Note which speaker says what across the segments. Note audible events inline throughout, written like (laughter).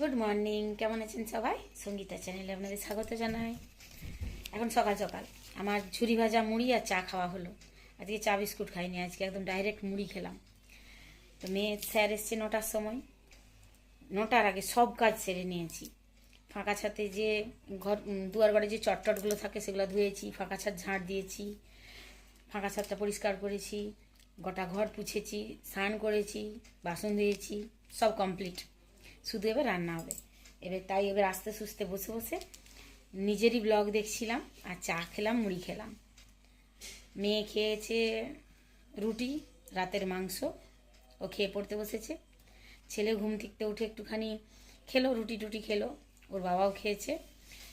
Speaker 1: Good morning কেমন আছেন সবাই? সঙ্গীতা চ্যানেলে আপনাদের স্বাগত জানাই। এখন সকাল সকাল। আমার ঝুরি ভাজা মুড়ি আর চা খাওয়া হলো। আজকে চা বিস্কুট খাইনি, আজকে একদম ডাইরেক্ট মুড়ি খেলাম। তো মেয়ে, স্যার এসছে নটার সময়। নটার আগে সব কাজ সেরে নিয়েছি। ফাঁকা ছাতে যে ঘর দুয়ার ঘরে যে চটটটগুলো থাকে সেগুলো ধুয়েছি, ফাঁকা ছাদ ঝাঁট দিয়েছি, ফাঁকা ছাদটা পরিষ্কার করেছি, গোটা ঘর পুছেছি, স্নান করেছি, বাসন ধুয়েছি, সব কমপ্লিট শুধু এবার রান্না হবে। এবার তাই এবার আস্তে সুস্তে বসে বসে নিজেরই ব্লগ দেখছিলাম আর চা খেলাম, মুড়ি খেলাম। মেয়ে খেয়েছে রুটি, রাতের মাংস, ও খেয়ে পড়তে বসেছে। ছেলে ঘুম থেকে উঠে একটুখানি খেলো, রুটি টুটি খেলো, ওর বাবাও খেয়েছে।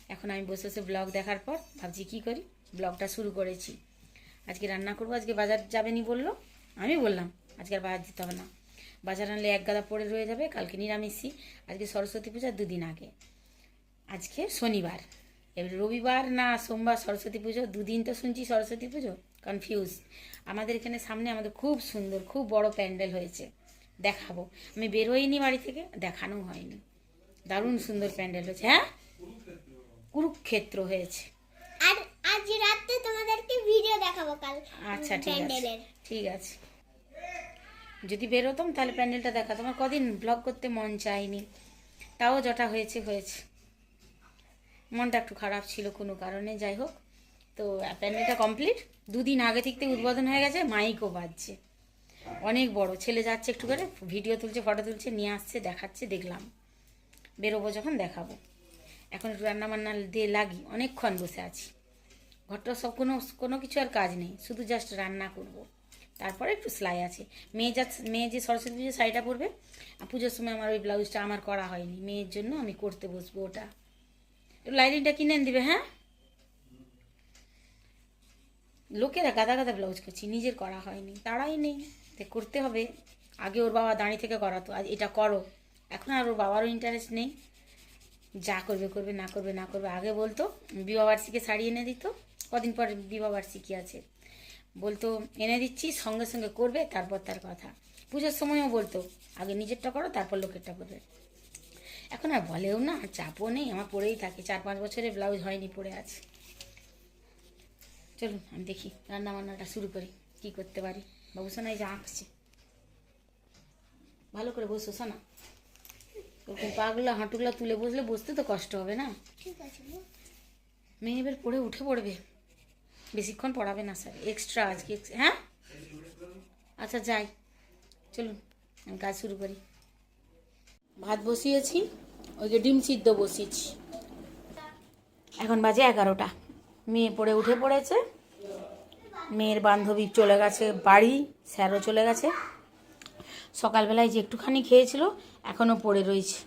Speaker 1: এখন আমি বসে বসে ব্লগ দেখার পর ভাবছি কী করি ব্লগটা শুরু করেছি। আজকে রান্না করব, আজকে বাজার যাবেনি বলল, আমি বললাম, আজকে আর বাজার দিতে হবে না। বাজার আনলে এক গাদা পড়ে রয়ে যাবে কালকে নিরামিষই। আজকে সরস্বতী পূজা দুদিন আগে। আজকে শনিবার। এবার রবিবার না সোমবার সরস্বতী পুজো? দুদিন তো শুনছি সরস্বতী পুজো? কনফিউজ আমাদের এখানে সামনে আমাদের খুব সুন্দর খুব বড় প্যান্ডেল হয়েছে। দেখাবো। আমি বেরোইনি বাড়ি থেকে দেখানো হয়নি। দারুণ সুন্দর প্যান্ডেল হয়েছে হ্যাঁ? কুরুক্ষেত্র হয়েছে।
Speaker 2: আর আজ রাতে তোমাদেরকে ভিডিও দেখাবো কাল
Speaker 1: আচ্ছা ঠিক আছে। ঠিক আছে। যদি বেরোতাম, তাহলে প্যান্ডেলটা দেখাতাম। আমার কদিন ব্লগ করতে মন চায়নি, তাও যটা হয়েছে হয়েছে। মনটা একটু খারাপ ছিল কোনো কারণে, যাই হোক। তো প্যান্ডেলটা কমপ্লিট দুদিন আগে থেকে উদ্বোধন হয়ে গেছে মাইকও বাজছে। অনেক বড়, ছেলে যাচ্ছে একটু করে ভিডিও তুলছে ফটো তুলছে, নিয়ে আসছে, দেখাচ্ছে, দেখলাম। বেরোবো যখন, দেখাবো। এখন একটু রান্না বান্না দিয়ে লাগি, অনেকক্ষণ বসে আছি। ঘরটা সব কোনো কোনো কিছু আর কাজ নেই, শুধু জাস্ট রান্না করব। তারপরে একটু সেলাই আছে। মেয়ে যা মেয়ে যে সরস্বতী পুজো শাড়িটা পরবে পুজোর সময় আমার ওই ব্লাউজটা আমার করা হয়নি। মেয়ের জন্য আমি করতে বসবো ওটা। লাইনিংটা কিনে দিবে হ্যাঁ? লোকেরা গাদা গাদা ব্লাউজ করছি, নিজের করা হয়নি তাড়াই নেই। করতে হবে। আগে ওর বাবা দাঁড়িয়ে থেকে করাতো, আজ এটা করো। এখন আর ওর বাবারও ইন্টারেস্ট নেই। যা করবে করবে, না করবে না করবে। আগে বলতো বিবাহবার্ষিকী শাড়ি এনে দিত, কদিন পর বিবাহবার্ষিকী আছে। বলতো এনে দিচ্ছি সঙ্গে সঙ্গে করবে তারপর তার কথা। পুজোর সময়ও বলতো আগে নিজেরটা করো তারপর লোকেরটা করবে। এখন আর বলেও না চাপও নেই আমার পরেই থাকে চার পাঁচ বছরের ব্লাউজ হয়নি পরে আছে চলুন আমি দেখি রান্না বান্নাটা শুরু করি কি করতে পারি। বাবু সোনাই যা আঁকছে। ভালো করে বসো সোনা। ওরকম পাগুলো হাঁটুগুলো তুলে বসলে বসতে তো কষ্ট হবে না।
Speaker 2: ঠিক আছে
Speaker 1: মেয়ে এবার পড়ে উঠে পড়বে। বেশিক্ষণ পড়াবে না, স্যার। এক্সট্রা আজকে হ্যাঁ? আচ্ছা যাই। চলুন, আমি কাজ শুরু করি। ভাত বসিয়েছি, ওই যে ডিম সিদ্ধ বসিয়েছি। এখন বাজে এগারোটা। মেয়ে পড়ে উঠে পড়েছে। মেয়ের বান্ধবী চলে গেছে বাড়ি, স্যারও চলে গেছে। সকালবেলায় যে একটুখানি খেয়েছিল, এখনও পড়ে রয়েছে।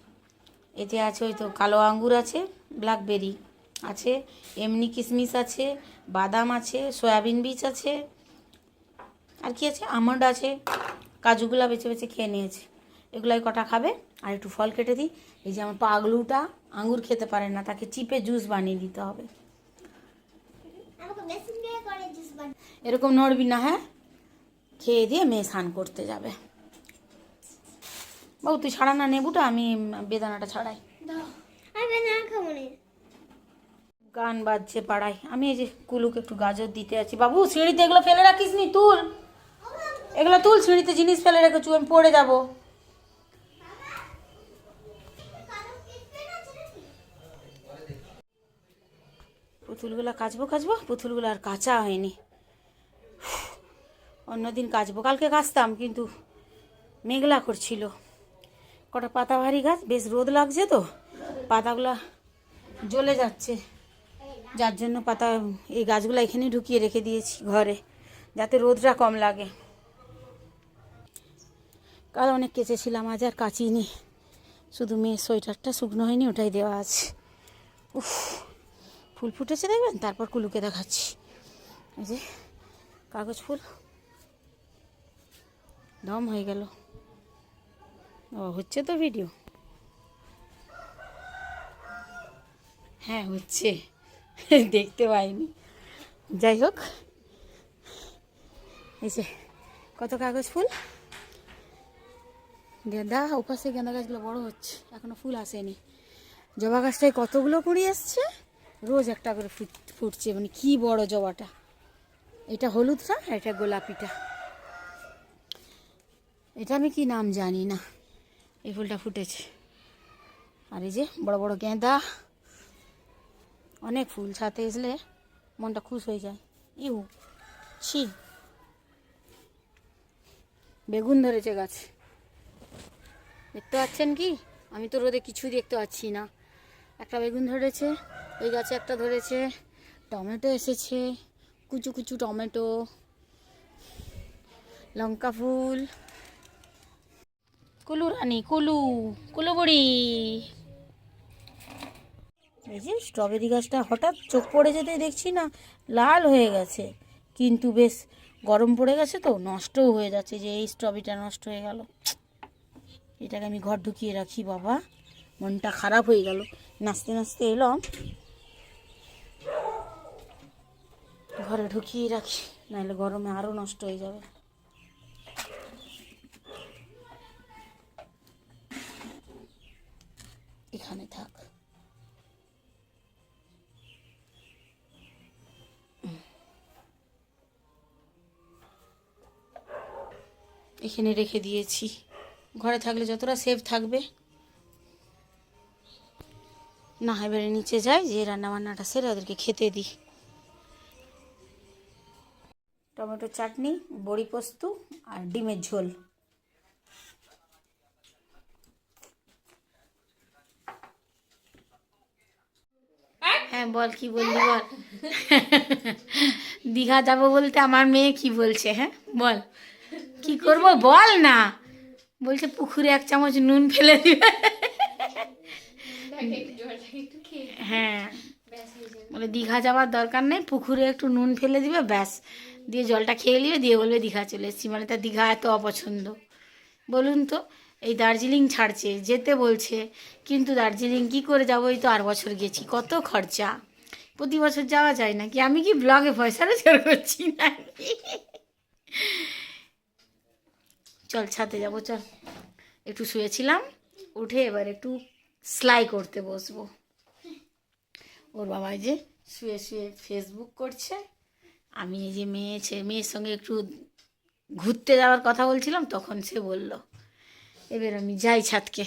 Speaker 1: এতে আছে ওই তো কালো আঙ্গুর আছে ব্ল্যাকবেরি আছে, এমনি কিশমিশ আছে, বাদাম আছে, সয়াবিন বীজ আছে। আর কি আছে? আমন্ড আছে। কাজুগুলা বেছে বেছে খেয়ে নিয়েছে। এগুলাই কটা খাবে? আর একটু ফল কেটে দিই। এই যে আমার পাগলুটা আঙ্গুর খেতে পারে না, তাকে চিপে জুস বানিয়ে দিতে হবে। এরকম নড়বি না হ্যাঁ? খেয়ে দিয়ে মেয়ে স্নান করতে যাবে। বাবু, তুই ছাড়া না নেবুটা? আমি বেদানাটা ছাড়াই।
Speaker 2: আমি না খাব না।
Speaker 1: গান বাজছে পাড়ায়। আমি এই যে কুলুকে একটু গাজর দিতে আছি। বাবু, সিঁড়িতে এগুলো ফেলে রাখিস নি, তুল। এগুলো তুল, সিঁড়িতে জিনিস ফেলে রেখেছু, আমি পড়ে যাব। পুতুলগুলো কাচবো কাচবো, পুতুলগুলো আর কাচা হয়নি। অন্যদিন কাচবো। কালকে কাচতাম, কিন্তু মেঘলা করছিল। কটা পাতা ভারী গাছ, বেশ রোদ লাগছে তো, পাতাগুলা জ্বলে যাচ্ছে। যার জন্য পাতা, এই গাছগুলো এখানে ঢুকিয়ে রেখে দিয়েছি ঘরে, যাতে রোদটা কম লাগে। কাল অনেক কেচেছিলাম, আজ আর কাচিনি শুধু মেয়ের সোয়েটারটা শুকনো হয়নি, ওটাই দেওয়া আছে। উফ, ফুল ফুটেছে দেখবেন? তারপর কুলুকে দেখাচ্ছি। এই যে, কাগজ ফুল। দম হয়ে গেল। ও, হচ্ছে তো ভিডিও? হ্যাঁ হচ্ছে। (laughs) দেখতে পাইনি। যাই হোক, এই যে কত কাগজ ফুল? গেঁদা, ওপাশে গেঁদা গাছগুলো বড় হচ্ছে, এখনও ফুল আসেনি। জবা গাছটায় কতগুলো কুড়ি এসছে? রোজ একটা করে ফুট, ফুটছে মানে কি বড় জবাটা। এটা হলুদটা এটা গোলাপিটা। এটা আমি কি নাম জানি না, এই ফুলটা ফুটেছে। আর এই যে বড় বড় গেঁদা অনেক ফুল ছাতে আসলে মনটা খুশ হয়ে যায়। ইউ, ছি। বেগুন ধরেছে গাছে। দেখতে পাচ্ছেন কি? আমি তো রোদে কিছুই দেখতে পাচ্ছি না। একটা বেগুন ধরেছে, ওই গাছে একটা ধরেছে, টমেটো এসেছে, কুচু কুচু টমেটো, লঙ্কা ফুল। কুলু রানী, কুলু কুলু বুড়ি। এই যে স্ট্রবেরি গাছটা হঠাৎ চোখ পড়ে যেতে দেখছি না, লাল হয়ে গেছে। কিন্তু বেশ, গরম পড়ে গেছে তো, নষ্টও হয়ে যাচ্ছে যে এই স্ট্রবেরিটা নষ্ট হয়ে গেল। এটাকে আমি ঘর ঢুকিয়ে রাখি, বাবা। মনটা খারাপ হয়ে গেল। নাচতে নাচতে এলাম। ঘরে ঢুকিয়ে রাখি, নাহলে গরমে আরও নষ্ট হয়ে যাবে। এখানে রেখে দিয়েছি। ঘরে থাকলে যতটা সেফ থাকবে। না এবারে নিচে যাই যে রান্না বান্নাটা সেরে ওদেরকে খেতে দিই। টমেটো চাটনি, বড়ি পোস্ত আর ডিমের ঝোল। হ্যাঁ বল কি বললি বল? দীঘা যাব বলতে আমার মেয়ে কি বলছে হ্যাঁ বল। কি করব বল না। বলছে পুকুরে এক চামচ নুন ফেলে দিবে। হ্যাঁ। বলে দীঘা যাওয়ার দরকার নেই পুকুরে একটু নুন ফেলে দিবে ব্যাস। দিয়ে জলটা খেয়ে নিবে দিয়ে বলবে দীঘা চলে এসেছি। মানে তার দীঘা এত অপছন্দ। বলুন তো এই দার্জিলিং ছাড়ছে যেতে বলছে। কিন্তু দার্জিলিং কি করে যাব এই তো আর বছর গেছি। কত খরচা। প্রতি বছর যাওয়া যায় নাকি? আমি কি ব্লগে পয়সা রোজগার করছি নাকি? চল ছাদে যাব, চল। একটু শুয়েছিলাম, উঠে এবার একটু সেলাই করতে বসবো। ওর বাবা যে শুয়ে শুয়ে ফেসবুক করছে। আমি এই যে মেয়ে ছে- মেয়ের সঙ্গে একটু ঘুরতে যাওয়ার কথা বলছিলাম, তখন সে বলল, এবার আমি যাই ছাদকে।